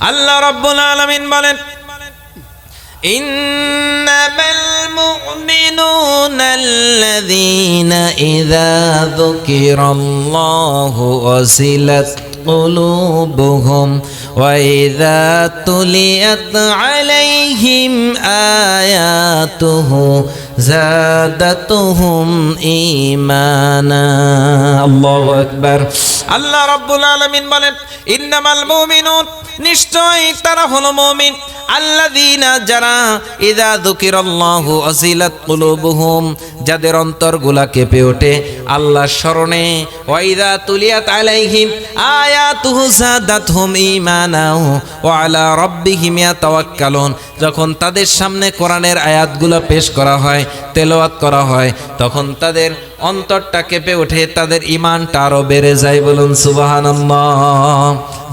আল্লাহ রব্বুল আলামিন বলেন إنما المؤمنون الذين إذا ذكر الله وسلت قلوبهم وإذا تليت عليهم آياته জাদাতুহুম ঈমানা। আল্লাহু আকবার। আল্লাহ রাব্বুল আলামিন বলেন, ইন্নামাল মুমিনুন নিশ্চয়ই তারা হলো মুমিন। আল্লাযীনা যারা ইযা যুকিরাল্লাহু আজিলাত কুলুবুহুম, যাদের অন্তরগুলা কেঁপে ওঠে আল্লাহর স্মরণে ওয়াইদা তুলিয়াত আলাইহিম আয়াতুহু জাদাতহুম ঈমানা ওয়া আলা রাব্বিহিম ইয়াতাওয়াক্কালুন যখন তাদের সামনে কোরআনের আয়াতগুলো পেশ করা হয় তেলোয়াত করা হয়, তখন তাদের অন্তরটা কেঁপে ওঠে, তাদের ইমানটা আরও বেড়ে যায় বলুন সুবাহান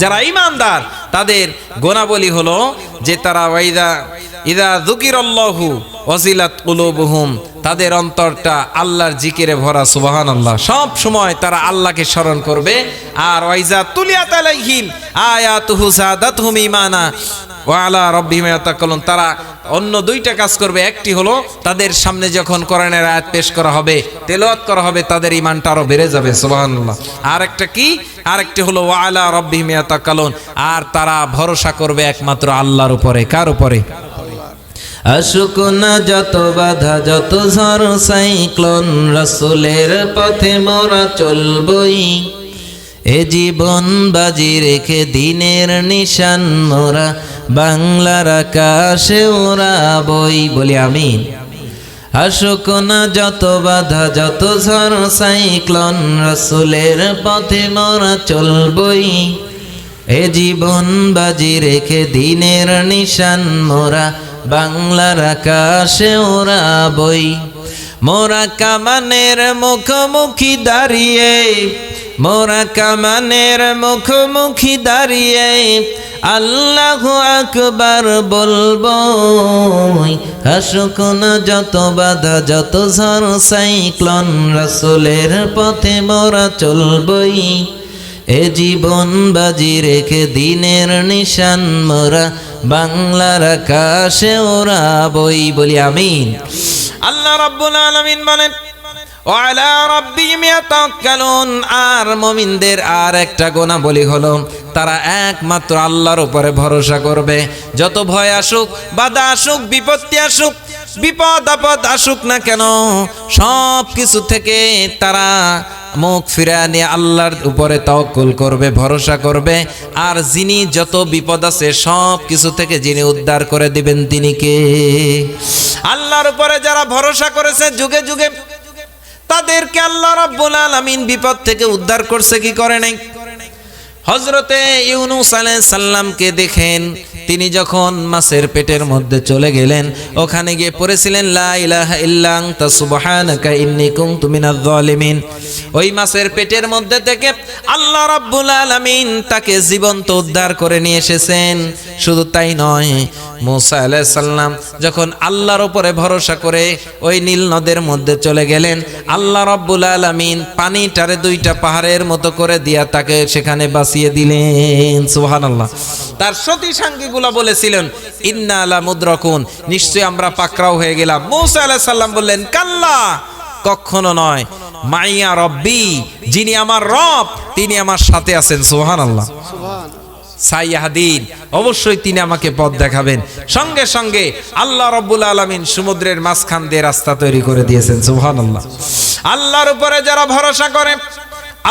যারা ইমানদার তাদের গোনাবলি হলো যে তারা ওয়াইদা ইদা যুকিরাল্লাহু ওয়াজিলাত কুলুবুহুম, তাদের অন্তরটা আল্লাহর জিকিরে ভরা, সুবহানাল্লাহ। সব সময় তারা আল্লাহকে স্মরণ করবে। আর ওয়াইজা তুলিয়াত আলাইহিম, আয়াতুহু যাদাতহুম ঈমানা। ওয়া আলা রাব্বিহিম ইয়াতাকাল্লুন তারা অন্য দুইটা কাজ করবে। একটি হলো, তাদের সামনে যখন কোরআনের আয়াত পেশ করা হবে, তেলাওয়াত করা হবে, তাদের ইমানটা আরও বেড়ে যাবে, সুবহানাল্লাহ। আর একটা কি? আর একটি হলো, ওয়া আলা রাব্বিহিম ইয়াতাকাল্লুন আর তারা ভরসা করবে একমাত্র আল্লাহর উপরে। কার উপরে? আসুক না যত বাধা, যত ঝড়, সাইক্লোন রসুলের পথে মোরা চলবই। এ জীবন বাজি রেখে দিনের নিশান মোরা, বাংলার আকাশে ওরা বই বলি আমিন। আসুক না যত বাধা, যত ঝড়, সাইক্লোন রসুলের পথে মোরা চলবই। এ জীবন বাজি রেখে দিনের নিশান মোরা বাংলার আকাশে ওরা বই মোরা কামানের মুখোমুখি দাঁড়িয়ে, মোরা কামানের মুখোমুখি দাঁড়িয়ে আল্লাহ আকবার বলব হাসুক না যত বাধা, যত ঝড়, সাইক্লন রসুলের পথে মোরা চলবই। এ জীবন বাজি রেখে দিনের নিশান মোরা বাংলার আকাশে ওরা বই বলি আমিন। আল্লাহ রাব্বুল আলামিন বলেন আর মুমিনদের আর একটা গোনা বলি হলো, তারা একমাত্র আল্লাহর উপরে ভরসা করবে। যত ভয় আসুক, বাধা আসুক, বিপত্তি আসুক, বিপদ আপদ আসুক না কেন সব কিছু থেকে তারা মুখ ফিরা নিয়ে আল্লাহর উপরে তওকুল করবে, ভরসা করবে। আর যিনি যত বিপদ আছে, সব কিছু থেকে যিনি উদ্ধার করে দিবেন, তিনি কে? আল্লাহর উপরে যারা ভরসা করেছে, যুগে যুগে তাদেরকে আল্লাহ রাব্বুল আলামিন বিপদ থেকে উদ্ধার করছে, কি করে নাই? হজরতে ইউনুস আলাইহিস সাল্লামকে দেখেন তিনি যখন মাছের পেটের মধ্যে চলে গেলেন, ওখানে গিয়ে পড়েছিলেন, লা ইলাহা ইল্লা আনতা, সুবহানাকা ইন্নী কুনতু মিনাজ ওই মাছের পেটের মধ্যে থেকে আল্লাহ রাব্বুল আলামিন তাকে জীবন্ত উদ্ধার করে নিয়ে এসেছেন। শুধু তাই নয় মুসা আলাইহিস সালাম যখন আল্লাহর উপরে ভরসা করে ওই নীল নদের মধ্যে চলে গেলেন আল্লাহ রাব্বুল আলামিন পানিটারে দুইটা পাহাড়ের মতো করে দিয়া তাকে সেখানে বাঁচিয়ে দিলেন। সুবহানাল্লাহ। তার সতী সাঙ্গীগুলা বলেছিলেন ইন্না আলা মুদ্রাকুন। নিশ্চয়ই আমরা পাকরাও হয়ে গেলাম। মুসা আলাইহিস সালাম বললেন কাল্লা কখনো নয়। মাইয়া রব্বি যিনি আমার রব তিনি আমার সাথে আছেন। সুবহানাল্লাহ। সাইয়াহাদিন। অবশ্যই তিনি আমাকে পথ দেখাবেন। সঙ্গে সঙ্গে আল্লাহ রব্বুল আলমিন সমুদ্রের মাঝখান দিয়ে রাস্তা তৈরি করে দিয়েছেন সুহান আল্লাহ আল্লাহর উপরে যারা ভরসা করে,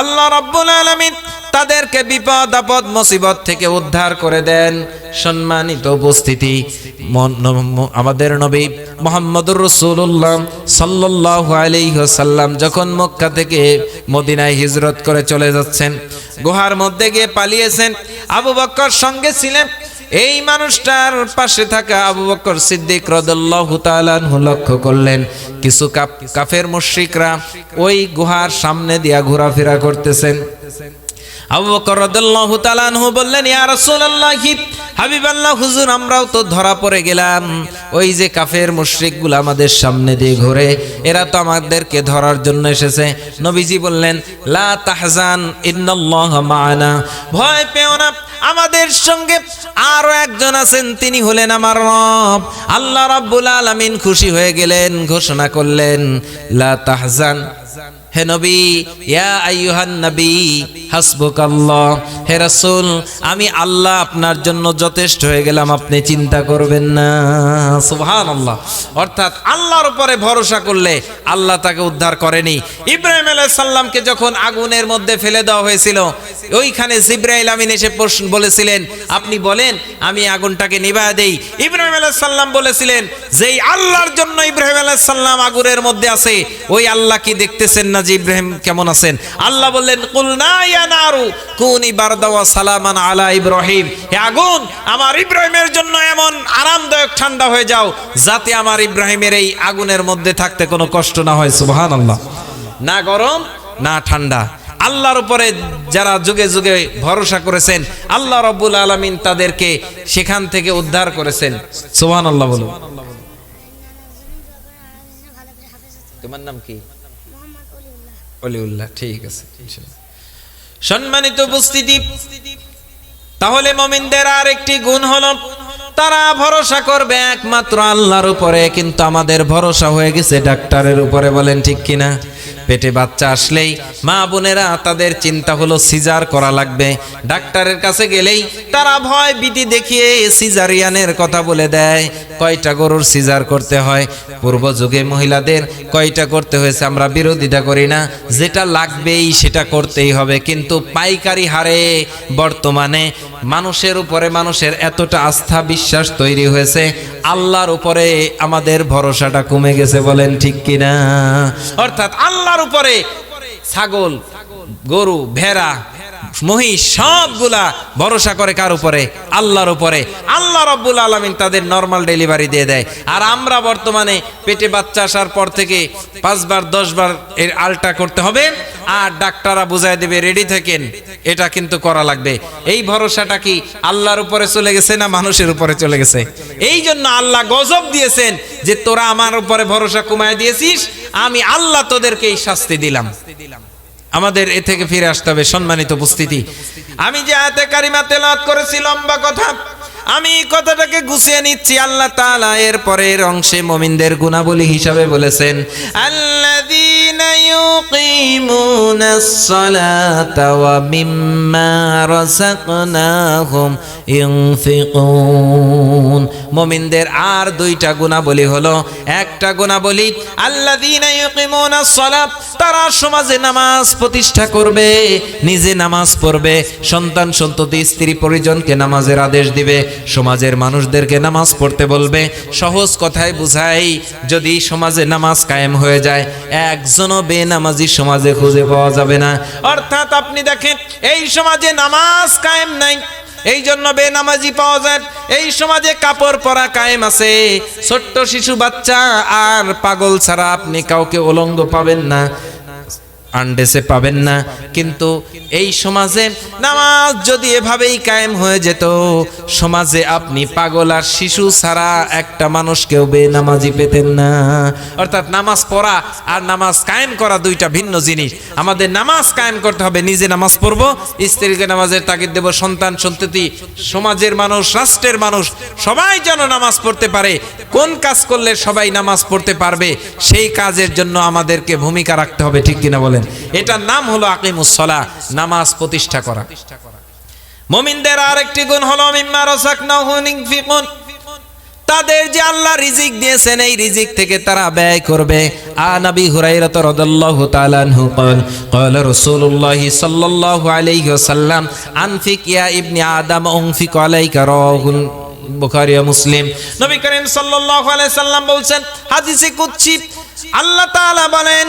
আল্লাহ রব্বুল আলমিন তাদেরকে বিপদ, আপদ, মুসিবত থেকে উদ্ধার করে দেন সম্মানিত উপস্থিতি। আমাদের নবী মোহাম্মদুর রসুল্লাহ সাল্লাহ আলাইসাল্লাম যখন মক্কা থেকে মদিনায় হিজরত করে চলে যাচ্ছেন, গুহার মধ্যে গিয়ে পালিয়েছেন, আবু বক্কর সঙ্গে ছিলেন। এই মানুষটার পাশে থাকা আবু বকর সিদ্দিক লক্ষ্য করলেন, কিছু কাফের মুশরিকরা ওই গুহার সামনে দিয়া ঘোরাফেরা করতেছেন। হুজুর, আমরাও তো ধরা পড়ে গেলাম। ওই যে কাফের আমাদের সামনে দিয়ে এরা তো আমাদেরকে ধরার জন্য এসেছে। নবীজি বললেন, লা ভয় আমাদের সঙ্গে আরও একজন আছেন, তিনি হলেন আমার রব। আল্লাহ রাব্বুল আলামিন খুশি হয়ে গেলেন, ঘোষণা করলেন, লা তাহজান। হে নবী, ইয়া আইয়ুহান নবী, হাসবুকাল্লাহ। হে রাসূল, আমি আল্লাহ আপনার জন্য যথেষ্ট হয়ে গেলাম, আপনি চিন্তা করবেন না। সুবহানাল্লাহ। অর্থাৎ আল্লাহর উপরে ভরসা করলে আল্লাহ তাকে উদ্ধার করেনি। ইব্রাহিম আলাইহিস সালামকে যখন আগুনের মধ্যে ফেলে দেওয়া হয়েছিল ওইখানে জিব্রাইল আমিন এসে প্রশ্ন বলেছিলেন, আপনি বলেন, আমি আগুনটাকে নিভায় দেই। ইব্রাহিম আলাইহিস সালাম বলেছিলেন, যেই আল্লাহর জন্য ইব্রাহিম আলাইহিস সালাম আগুনের মধ্যে আছে, ওই আল্লাহ কি দেখতেছেন না যে ইব্রাহিম কেমন আছেন? আল্লাহ বললেন কুল না ইয়া নারু, কুনি বারদা ওয়া সালামান আলা ইব্রাহিম। হে আগুন, আমার ইব্রাহিমের জন্য এমন আরামদায়ক ঠান্ডা হয়ে যাও, যাতে আমার ইব্রাহিমের এই আগুনের মধ্যে থাকতে কোনো কষ্ট না হয়। সুবহানাল্লাহ। না গরম, না ঠান্ডা। আল্লাহর উপরে যারা যুগে যুগে ভরসা করেছেন আল্লাহ রব্বুল আলমিন তাদেরকে সেখান থেকে উদ্ধার করেছেন। সোহান আল্লাহ বলুন। তোমার নাম কি? অলিউল্লাহ ঠিক আছে সম্মানিত উপস্থিতি তাহলে মমিনদের আর একটি গুণ হলো তারা ভরসা করবে একমাত্র আল্লাহর উপরে কিন্তু আমাদের ভরসা হয়ে গেছে ডাক্তারের উপরে বলেন ঠিক কিনা? পেটে বাচ্চা আসলেই মা বোনেরা তাদের চিন্তা হলো সিজার করা লাগবে। ডাক্তারের কাছে গেলেই তারা ভয় বিধি দেখিয়ে সিজারিয়ানের কথা বলে দেয়। কয়টা গরুর সিজার করতে হয়? পূর্ব যুগে মহিলাদের কয়টা করতে হয়েছে আমরা বিরোধিতা করি না। যেটা লাগবেই সেটা করতেই হবে। কিন্তু পাইকারি হারে বর্তমানে মানুষের উপরে মানুষের এতটা আস্থা, বিশ্বাস তৈরি হয়েছে। আল্লাহর উপরে আমাদের ভরসাটা কমে গেছে বলেন ঠিক কিনা? অর্থাৎ আল্লাহর উপরে ছাগল গরু ভেড়া মহিষ সবগুলা ভরসা করে কার উপরে? আল্লাহর উপরে। আল্লাহ রব্বুল আলমিন তাদের নর্মাল ডেলিভারি দিয়ে দেয়। আর আমরা বর্তমানে পেটে বাচ্চা আসার পর থেকে পাঁচবার, দশবার এর আলটা করতে হবে আর ডাক্তাররা বুঝাই দেবে রেডি থাকেন। এটা কিন্তু করা লাগবে। এই ভরসাটা কি আল্লাহর উপরে চলে গেছে না মানুষের উপরে চলে গেছে? এই জন্য আল্লাহ গজব দিয়েছেন যে তোরা আমার উপরে ভরসা কমায় দিয়েছিস, আমি আল্লাহ তোদেরকে এই শাস্তি দিলাম। আমাদের এ থেকে ফিরে আসতে হবে, সম্মানিত উপস্থিতি। আমি যে আয়াতে কারিমা তেলাত করেছি, লম্বা কথা। আমি কথাটাকে গুছিয়ে নিচ্ছি, আল্লাহ তাআলা এর পরের অংশে মুমিনদের গুণাবলী হিসাবে বলেছেন আল্লাযীনা ওয়া মিম্মা রাযাকনাহুম ইউনফিকুন মুমিনদের আর দুইটা গুণাবলী হলো একটা গুণাবলী আল্লাযীনা ইউকিমুনাস তারা সমাজে নামাজ প্রতিষ্ঠা করবে, নিজে নামাজ পড়বে, সন্তান সন্ততি, স্ত্রী পরিজনকে নামাজের আদেশ দিবে, সমাজের মানুষদেরকে নামাজ পড়তে বলবে। সহজ কথায় বুঝাই, যদি সমাজে নামাজ কায়েম হয়ে যায় একজনও বেনামাজি সমাজে খুঁজে পাওয়া যাবে না। অর্থাৎ আপনি দেখেন, এই সমাজে নামাজ কায়েম নাই। এই জন্য বেনামাজি পাওয়া যায়। এই সমাজে কাপড় পরা কায়েম আছে। ছোট্ট শিশু বাচ্চা আর পাগল ছাড়া আপনি কাউকে উলঙ্গ পাবেন না। আন্ডেসে পাবেন না। কিন্তু এই সমাজে নামাজ যদি এভাবেই কায়েম হয়ে যেত, সমাজে আপনি পাগল আর শিশু ছাড়া একটা মানুষ মানুষকেও বেনামাজি পেতেন না। অর্থাৎ নামাজ পড়া আর নামাজ কায়েম করা দুইটা ভিন্ন জিনিস। আমাদের নামাজ কায়েম করতে হবে, নিজে নামাজ পড়ব, স্ত্রীকে নামাজের তাগিদ দেব, সন্তান, সন্ততি, সমাজের মানুষ, রাষ্ট্রের মানুষ, সবাই যেন নামাজ পড়তে পারে। কোন কাজ করলে সবাই নামাজ পড়তে পারবে? সেই কাজের জন্য আমাদেরকে ভূমিকা রাখতে হবে, ঠিক কিনা বলেন? এটার নাম হলো আকিমুসলা নামাজ প্রতিষ্ঠা করা মমিনদের আরেকটি গুণ হলো মিম্মা রাযাকনাহু ইনফিকুন তাদের যে আল্লাহ রিজিক দিয়েছেন এই রিজিক থেকে তারা ব্যয় করবে আনাবি হুরাইরা রাদিয়াল্লাহু তাআলা আনহু قال قال رسول الله صلى الله عليه وسلم انفق يا ابن ادم انفق عليك رواه বুখারী ও মুসলিম নবী করিম সাল্লাল্লাহু আলাইহি সাল্লাম বলছেন হাদিসে কুদসি আল্লাহ তাআলা বলেন,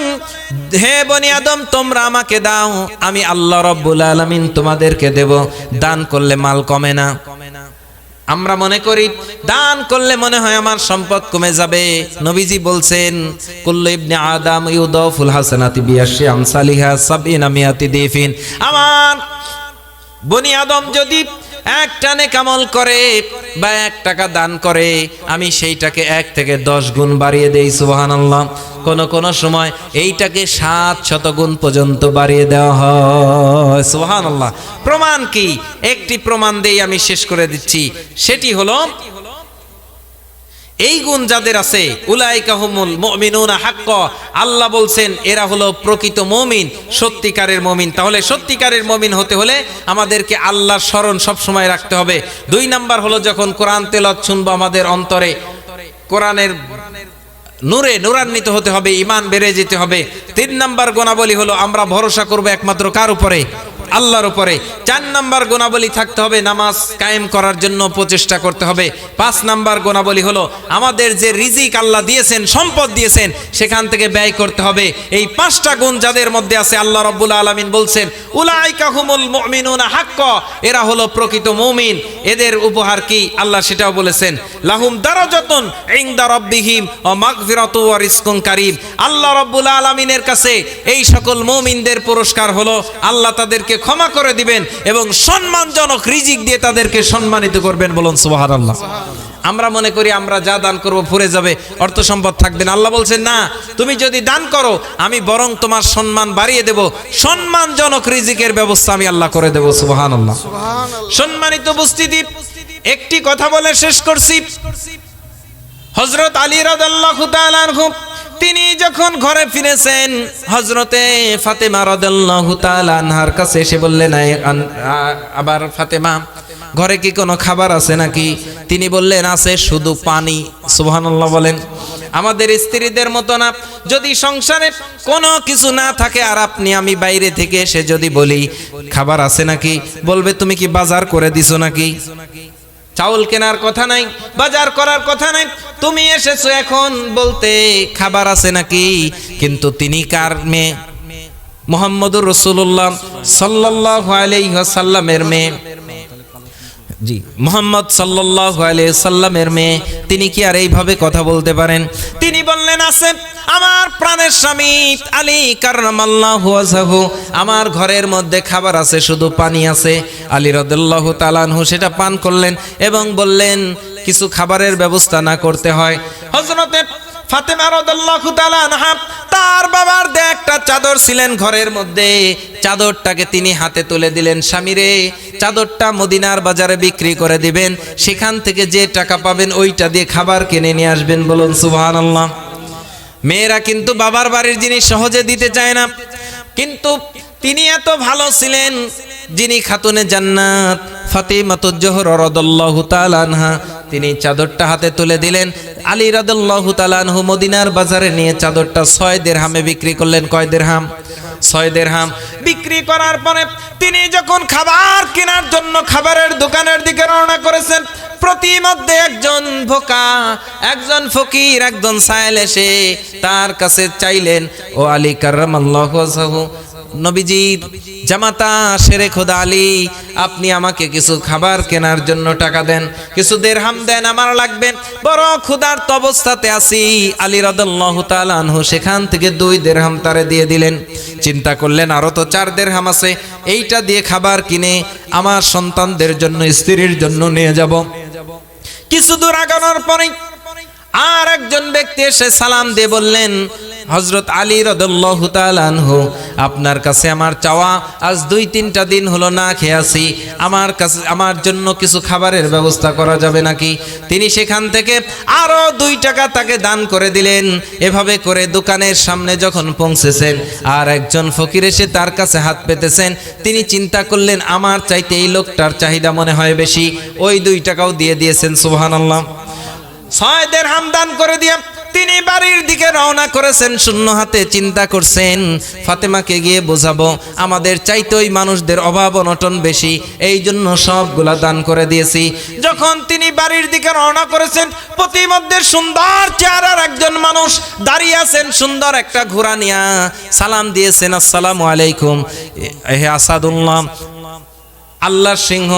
হে বনি আদম, তোমরা আমাকে দাও, আমি আল্লাহ রাব্বুল আলামিন তোমাদেরকে দেব। দান করলে মাল কমে না। আমরা মনে করি, দান করলে মনে হয় আমার সম্পদ কমে যাবে। নবীজি বলছেন, কুল্লু ইবনে আদম ইউদাফুল হাসানাতি বিয়াশি আমসালিহা সাবিনা মিয়াতি দিফিন। আমার বনি আদম যদি এক টানে কামল করে বা এক টাকা দান করে, আমি সেইটাকে এক থেকে দশ গুণ বাড়িয়ে দেই সুবাহান আল্লাহ কোন কোন সময় এইটাকে সাত শত গুণ পর্যন্ত বাড়িয়ে দেওয়া হয় সুবাহান আল্লাহ প্রমাণ কি? একটি প্রমাণ দেই আমি শেষ করে দিচ্ছি। সেটি হলো এই গুণ যাদের আছে উলাইকাহুমুল মুমিনুনা হাক্ক। আল্লাহ বলছেন, এরা হলো প্রকৃত মমিন, সত্যিকারের মমিন। তাহলে সত্যিকারের মমিন হতে হলে আমাদেরকে আল্লাহর স্মরণ সবসময় রাখতে হবে। দুই নাম্বার হলো যখন কোরআন তেলাওয়াত শুনব আমাদের অন্তরে, কোরআনের নূরে নূরান্বিত হতে হবে ইমান বেড়ে যেতে হবে। তিন নাম্বার গুণাবলী হলো আমরা ভরসা করব একমাত্র কার উপরে? আল্লাহর উপরে চার নাম্বার গুণাবলী থাকতে হবে, নামাজ কায়েম করার জন্য প্রচেষ্টা করতে হবে। পাঁচ নাম্বার গুণাবলী হলো, আমাদের যে রিজিক আল্লাহ দিয়েছেন, সম্পদ দিয়েছেন, সেখান থেকে ব্যয় করতে হবে। এই পাঁচটা গুণ যাদের মধ্যে আছে, আল্লাহ রব্বুল আলমিন বলছেন, উলাইকা হুমুল মুমিনুনা হাক্ক, এরা হলো প্রকৃত মুমিন। এদের উপহার কি? আল্লাহ সেটাও বলেছেন, লাহুম দারাজাতুন ইনদা রাব্বিহিম ওয়া মাগফিরাতু ওয়া রিজকুন কারীম। আল্লাহ রাব্বুল আলামিনের কাছে এই সকল মুমিনদের পুরস্কার হলো, আল্লাহ তাদেরকে ক্ষমা করে দিবেন এবং সম্মানজনক রিজিক দিয়ে তাদেরকে সম্মানিত করবেন বলুন সুবহানাল্লাহ। আমরা মনে করি আমরা যা দান করব ফুরে যাবে অর্থ সম্পদ থাকবে না। আল্লাহ বলছেন না তুমি যদি দান করো আমি বরং তোমার সম্মান বাড়িয়ে দেব। সম্মানজনক রিজিকের ব্যবস্থা আমি আল্লাহ করে দেব সুবহানাল্লাহ। সম্মানিত উপস্থিতি একটি কথা বলে শেষ করছি। হজরত আলী তাআলা আনহু তিনি যখন ঘরে ফিরেছেন হজরতে ফাতেমা রাদাল্লাহু কাছে এসে বললেন, "আয়- আবার ফাতেমা, ঘরে কি কোনো খাবার আছে নাকি? তিনি বললেন, আছে শুধু পানি। সুবহানাল্লাহ বলেন। আমাদের স্ত্রীদের মতো না। যদি সংসারে কোনো কিছু না থাকে, আর আপনি, আমি বাইরে থেকে এসে যদি বলি, খাবার আছে নাকি? বলবে, তুমি কি বাজার করে দিছো নাকি? চাউল কেনার কথা নাই, বাজার করার কথা নাই। তুমি এসেছ এখন বলতে খাবার আছে নাকি? কিন্তু তিনি কার মেয়ে? মোহাম্মদুর রসুল্লাহ সাল্লাহ আলাইসাল্লামের মেয়ে। জি, মোহাম্মদ সাল্লাহ সাল্লামের মেয়ে, তিনি কি আর এইভাবে কথা বলতে পারেন? তিনি বললেন আছে আমার প্রাণের স্বামী আলী কাররামাল্লাহ ওয়াজহাহু আমার ঘরের মধ্যে খাবার আছে, শুধু পানি আছে। আলী রদুল্লাহ তালানহু সেটা পান করলেন এবং বললেন, কিছু খাবারের ব্যবস্থা না করতে হয়। হজরতে ফাতেমা রাদিয়াল্লাহু তাআলা তার বাবার দে একটা চাদর ছিলেন ঘরের মধ্যে। চাদরটাকে তিনি হাতে তুলে দিলেন, স্বামীরে, চাদরটা মদিনার বাজারে বিক্রি করে দিবেন। সেখান থেকে যে টাকা পাবেন, ওইটা দিয়ে খাবার কিনে নিয়ে আসবেন বলুন, সুবহানাল্লাহ। মেয়েরা কিন্তু বাবার বাড়ির জিনিস সহজে দিতে চায় না। কিন্তু তিনি এত ভালো ছিলেন যিনি খাতুনে জান্নাত ফাতিমাতুজ জোহর রাদিয়াল্লাহু তাআলা আনহা। তিনি চাদরটা হাতে তুলে দিলেন। আলী রাদিয়াল্লাহু তাআলা আনহু মদিনার বাজারে নিয়ে চাদরটা ছয় দেরহামে বিক্রি করলেন। কয় দেরহাম ছয় দেরহাম বিক্রি করার পরে তিনি যখন খাবার কেনার জন্য খাবারের দোকানের দিকে রওনা করেছেন, প্রতিমধ্যে একজন ভোকা, একজন ফকির, একজন সায়েল এসে তার কাছে চাইলেন, ও আলী ওয়াজহাহু নবীজি, জামাতা শেরে খোদা আলী, আপনি আমাকে কিছু খাবার কেনার জন্য টাকা দেন, কিছু দেরহাম দেন, আমার লাগবে। বড় ক্ষুধার্ত অবস্থাতে আছি। আলী আনহু সেখান থেকে দুই দেরহাম তারে দিয়ে দিলেন। চিন্তা করলেন, আরও তো চার দেরহাম আছে। এইটা দিয়ে খাবার কিনে আমার সন্তানদের জন্য, স্ত্রীর জন্য নিয়ে যাব। কিছু দূর আগানোর পরে আর একজন ব্যক্তি এসে সালাম দিয়ে বললেন হজরত আলী রদুল্লাহ আনহু, আপনার কাছে আমার চাওয়া, আজ দুই তিনটা দিন হলো না খেয়ে আছি আমার কাছে, আমার জন্য কিছু খাবারের ব্যবস্থা করা যাবে নাকি? তিনি সেখান থেকে আরও দুই টাকা তাকে দান করে দিলেন। এভাবে করে দোকানের সামনে যখন পৌঁছেছেন, আর একজন ফকির এসে তার কাছে হাত পেতেছেন, তিনি চিন্তা করলেন, আমার চাইতে এই লোকটার চাহিদা মনে হয় বেশি, ওই দুই টাকাও দিয়ে দিয়েছেন, সুবহানাল্লাহ। ছয় দেড়হাম দান করে দিয়ে তিনি বাড়ির দিকে রওনা করেছেন, শূন্য হাতে চিন্তা করছেন, ফাতেমাকে গিয়ে বোঝাবো, আমাদের চাইতেই মানুষদের অভাব অনটন বেশি, এই জন্য সবগুলা দান করে দিয়েছি। যখন তিনি বাড়ির দিকে রওনা করেছেন, প্রতিমধ্যে সুন্দর চেহারার একজন মানুষ দাঁড়িয়ে আছেন, সুন্দর একটা ঘোড়া নিয়া সালাম দিয়েছেন, আসসালামু আলাইকুম হে আসাদুল্লাহ আল্লাহর সিংহ,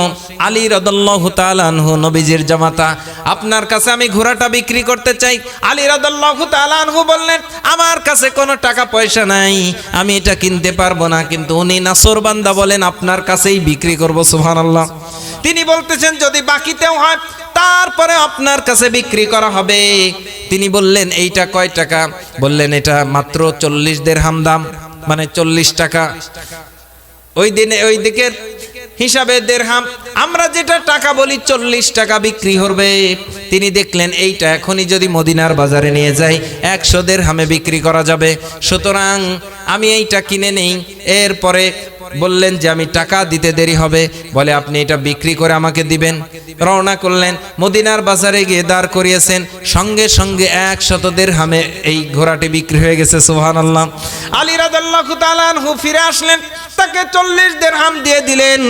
আলী রদল্লাহ তালানহু নবীজির জামাতা। আপনার কাছে আমি ঘোড়াটা বিক্রি করতে চাই। আলী রদল্লাহ তালানহু বললেন, আমার কাছে কোনো টাকা পয়সা নাই, আমি এটা কিনতে পারব না। কিন্তু উনি নাসর বান্দা বলেন, আপনার কাছেই বিক্রি করব সুহান আল্লাহ তিনি বলতেছেন, যদি বাকিতেও হয়, তারপরে আপনার কাছে বিক্রি করা হবে। তিনি বললেন, এইটা কয় টাকা? বললেন, এটা মাত্র চল্লিশ দেড়হাম দাম মানে চল্লিশ টাকা। ওই দিনে, ওই দিকের হিসাবে দেড়হাম। আমরা যেটা টাকা বলি চল্লিশ টাকা বিক্রি করবে। তিনি দেখলেন, এইটা এখনই যদি মদিনার বাজারে নিয়ে যাই, একশো দেড়হামে বিক্রি করা যাবে। সুতরাং আমি এইটা কিনে নেই। এরপরে বললেন যে, আমি টাকা দিতে দেরি হবে। বলে, আপনি এটা বিক্রি করে আমাকে দিবেন। রওনা করলেন। মদিনার বাজারে গিয়ে দাঁড় করিয়েছেন। সঙ্গে সঙ্গে এক শতদের হামে এই ঘোড়াটি বিক্রি হয়ে গেছে সোহান আল্লাহ আলী রাজাল্লাহ ফিরে আসলেন। তাকে চল্লিশ দের হাম দিয়ে দিলেন,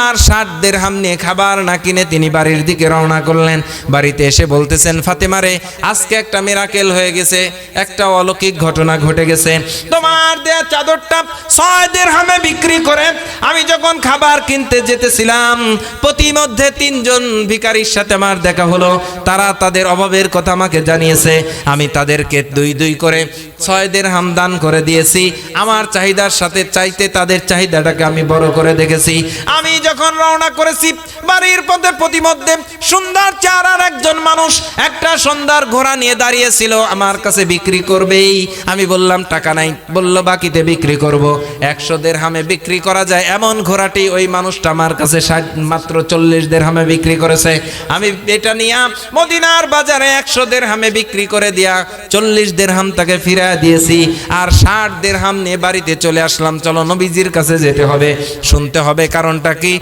আর ষাট দের হাম নিয়ে খাবার না কিনে তিনি বাড়ির দিকে রওনা করলেন। বাড়িতে এসে বলতেছেন ফাতেমারে আজকে একটা মেরাকেল হয়ে গেছে, একটা অলৌকিক ঘটনা ঘটে গেছে। তোমার চাদরটা ছয় হামে বিক্রি করে আমি যখন খাবার কিনতে যেতেছিলাম, প্রতিমধ্যে তিনজন ভিকারির সাথে আমার দেখা হলো। তারা তাদের অভাবের কথা আমাকে জানিয়েছে। আমি তাদেরকে দুই দুই করে ছয় হাম দান করে দিয়েছি। আমার চাহিদার সাথে চাইতে তাদের চাহিদাটাকে আমি বড় করে দেখেছি। আমি যখন রওনা করেছি, বাড়ির পথে প্রতিমধ্যে সুন্দর চারার একজন মানুষ একটা সুন্দর ঘোড়া নিয়ে দাঁড়িয়েছিল। আমার কাছে বিক্রি করবেই। আমি বললাম, টাকা নাই। বলল বাকিতে বিক্রি করব। একশো দের হামে বিক্রি করা যায়। এমন ঘোড়াটি ওই মানুষটা আমার কাছে ষাট, মাত্র চল্লিশ দের হামে বিক্রি করেছে। আমি এটা নিয়ে মদিনার বাজারে একশো দের হামে বিক্রি করে দিয়া চল্লিশ দের হাম তাকে ফিরা দিয়েছি। আর ষাট দের হাম নিয়ে বাড়িতে চলে আসলাম। চলো নবীজির কাছে যেতে হবে। শুনতে হবে কারণটা কি?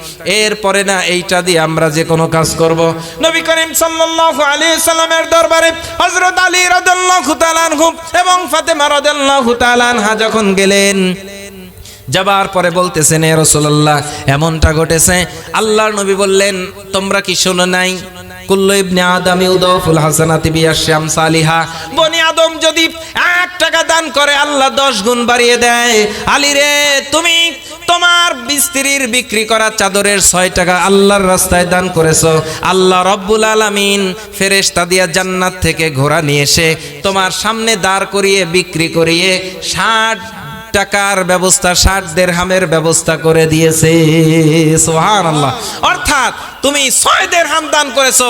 এরপরে না এইটা দিয়ে আমরা যে কোনো কাজ করব। নবী করিম সাল্লাল্লাহু আলাইহি সাল্লামের দরবারে হযরত আলী রাদিয়াল্লাহু তাআলা এবং ফাতেমা রাদিয়াল্লাহু তাআলা যখন গেলেন। যাবার পরে বলতেছেন, এ রসুল্লাহ এমনটা ঘটেছে। আল্লাহর নবী বললেন, তোমরা কি শোনো নাই? তোমার স্ত্রীর বিক্রি করা চাদরের টাকা আল্লাহর রাস্তায় দান করেছ। আল্লাহ রব্বুল ফেরেশতা দিয়া জান্নাত থেকে ঘোড়া নিয়ে এসে তোমার সামনে দাঁড় করিয়ে, বিক্রি করিয়ে ষাট টাকার ব্যবস্থা, ষাট দেড়হামের ব্যবস্থা করে দিয়েছে। সোহান আল্লাহ অর্থাৎ তুমি ছয় দেড়হাম দান করেছ,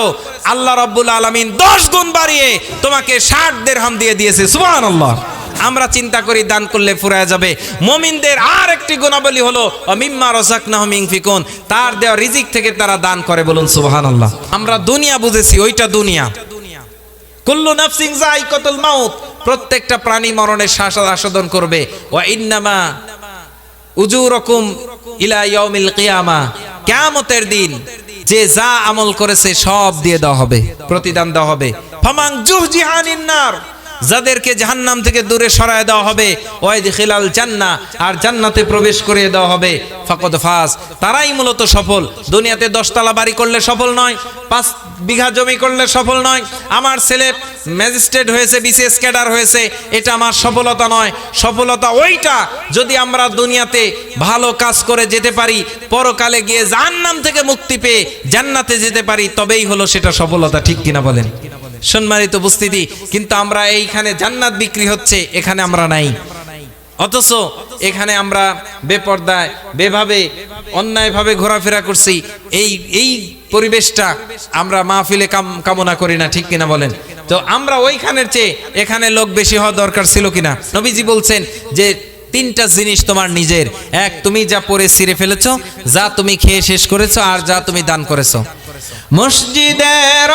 আল্লাহ রব্বুল আলমিন দশ গুণ বাড়িয়ে তোমাকে ষাট দেড়হাম দিয়ে দিয়েছে। সোহান আল্লাহ আমরা চিন্তা করি দান করলে ফুরায় যাবে। মমিনদের আর একটি গুণাবলী হলো মিম্মা রসাক নাহমিং ফিকুন তার দেওয়া রিজিক থেকে তারা দান করে বলুন সুবহান আল্লাহ আমরা দুনিয়া বুঝেছি, ওইটা দুনিয়া। কুল্লু নাফসিং যায়কাতুল মাউত, প্রত্যেকটা প্রাণী মরণের শ্বাস আস্বাদন করবে। ওয়া ইন্নামা উজুরকুম ইলা ইয়াউমিল কিয়ামা। কিয়ামতের দিন যে যা আমল করেছে সব দিয়ে দেওয়া হবে, প্রতিদান দেওয়া হবে। ফামাং জুহজিহানিন নার যাদেরকে জাহান্নাম থেকে দূরে সরায় দেওয়া হবে ওয়াইদ খিলাল জান্না আর জান্নাতে প্রবেশ করিয়ে দেওয়া হবে। ফাকদ ফাস তারাই মূলত সফল। দুনিয়াতে দশতলা বাড়ি করলে সফল নয়, পাঁচ বিঘা জমি করলে সফল নয়। আমার ছেলে ম্যাজিস্ট্রেট হয়েছে, বিসিএস ক্যাডার হয়েছে, এটা আমার সফলতা নয়। সফলতা ওইটা যদি আমরা দুনিয়াতে ভালো কাজ করে যেতে পারি, পরকালে গিয়ে জাহান্নাম থেকে মুক্তি পেয়ে জান্নাতে যেতে পারি, তবেই হলো সেটা সফলতা, ঠিক কিনা বলেন? সম্মানিত উপস্থিতি, কিন্তু আমরা এইখানে জান্নাত বিক্রি হচ্ছে, এখানে আমরা নাই। অথচ এখানে আমরা বেপর্দায়, বেভাবে, অন্যায়ভাবে ঘোরাফেরা করছি, এই এই পরিবেশটা আমরা মাহফিলে কাম- কামনা করি না, ঠিক কিনা বলেন? তো আমরা ওইখানের চেয়ে এখানে লোক বেশি হওয়া দরকার ছিল কিনা? নবীজি বলছেন যে, তিনটা জিনিস তোমার নিজের। এক, তুমি যা পরে ছিঁড়ে ফেলেছো, যা তুমি খেয়ে শেষ করেছ, আর যা তুমি দান করেছ। মসজিদের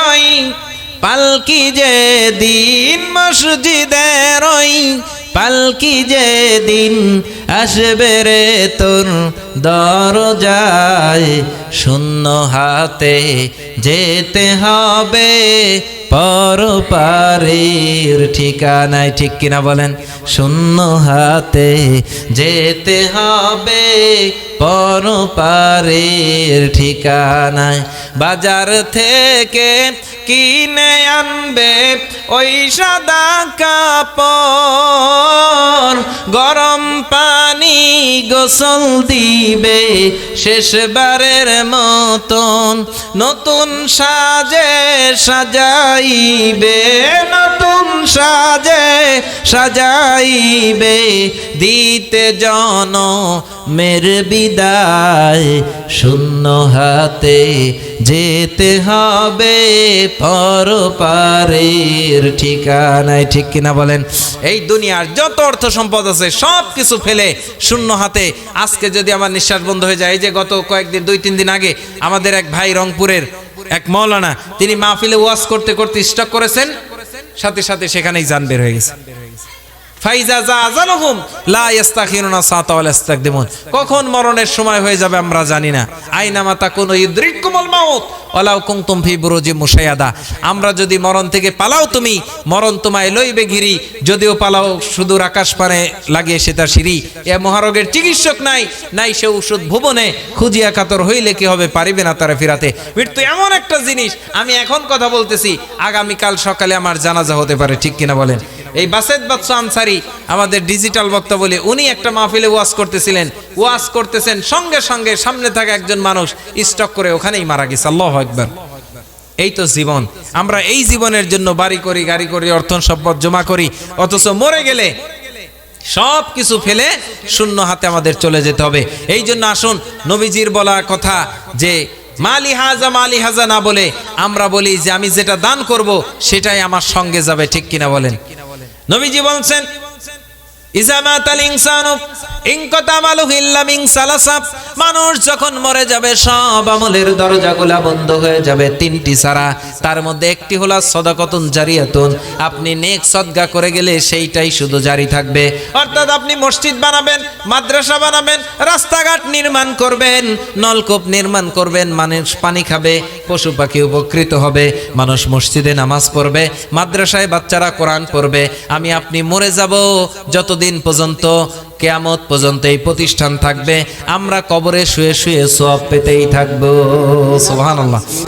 পালকি যে দিন মসজিদের ওই পালকি যে দিন আসবে রে তোর দরজায় শূন্য হাতে যেতে হবে পর পারের ঠিকানায়, ঠিক কিনা বলেন? শূন্য হাতে যেতে হবে পর পারের ঠিকানায়। বাজার থেকে কিনে আনবে ওই সাদা কাপড়, গরম পানি গোসল দিবে শেষবারের মতন। নতুন সাজে সাজাইবে, নতুন সাজে সাজাইবে। দিতে জন মের বিদায় শূন্য হাতে যেতে হবে পর পারের ঠিকানায়। ঠিক কিনা বলেন? এই দুনিয়ার যত অর্থ সম্পদ আছে সব কিছু ফেলে শূন্য হাতে। আজকে যদি আমার নিঃশ্বাস বন্ধ হয়ে যায়, এই যে গত কয়েকদিন, দুই, তিন দিন আগে আমাদের এক ভাই রংপুরের এক মৌলানা, তিনি মাহফিলে ওয়াশ করতে করতে স্টক করেছেন, সাথে সাথে সেখানেই যান বের হয়ে গেছে। ফাইজা যা লা কখন মরণের সময় হয়ে যাবে আমরা জানি না। আইনা মাতা কোন ইউদ্রিকুমুল মাউত আমরা যদি মরণ থেকে পালাও তুমি, মরণ তোমায় লইবে গিরি, যদিও পালাও সুদূর আকাশ পানে লাগিয়ে সেটা সিঁড়ি। এ মহারোগের চিকিৎসক নাই নাই সে ওষুধ ভুবনে, খুঁজিয়া কাতর হইলে কি হবে, পারিবে না তারা ফিরাতে। মৃত্যু এমন একটা জিনিস, আমি এখন কথা বলতেছি, আগামীকাল সকালে আমার জানাজা হতে পারে, ঠিক কিনা বলেন? এই বাসেদ বাদশা আনসারি আমাদের ডিজিটাল বক্তা বলে উনি একটা মাহফিলে ওয়াজ করতেছিলেন। ওয়াজ করতেছেন সঙ্গে সঙ্গে সামনে থাকা একজন মানুষ স্টক করে ওখানেই মারা গেছে। আল্লাহ একবার এই তো জীবন। আমরা এই জীবনের জন্য বাড়ি করি, গাড়ি করি অর্থ সম্পদ জমা করি। অথচ মরে গেলে সব কিছু ফেলে শূন্য হাতে আমাদের চলে যেতে হবে। এই জন্য আসুন, নবীজির বলা কথা যে মালি হাজা মালি হাজা না বলে আমরা বলি যে আমি যেটা দান করব, সেটাই আমার সঙ্গে যাবে, ঠিক কিনা বলেন? নবীজি বলছেন মানুষ যখন মরে যাবে, সব আমলের দরজাগুলা বন্ধ হয়ে যাবে তিনটি ছাড়া তার মধ্যে একটি হলো সদাকতুন জারিয়াতুন, আপনি নেক সদগা করে গেলে সেইটাই শুধু জারি থাকবে। অর্থাৎ আপনি মসজিদ বানাবেন, মাদ্রাসা বানাবেন, রাস্তাঘাট নির্মাণ করবেন, নলকূপ নির্মাণ করবেন, মানুষ পানি খাবে, পশু পাখি উপকৃত হবে, মানুষ মসজিদে নামাজ পড়বে, মাদ্রাসায় বাচ্চারা কোরআন পড়বে, আমি আপনি মরে যাব যতদিন পর্যন্ত, কেয়ামত পর্যন্ত এই প্রতিষ্ঠান থাকবে। আমরা কবরে শুয়ে শুয়ে সব পেতেই থাকব। সোহান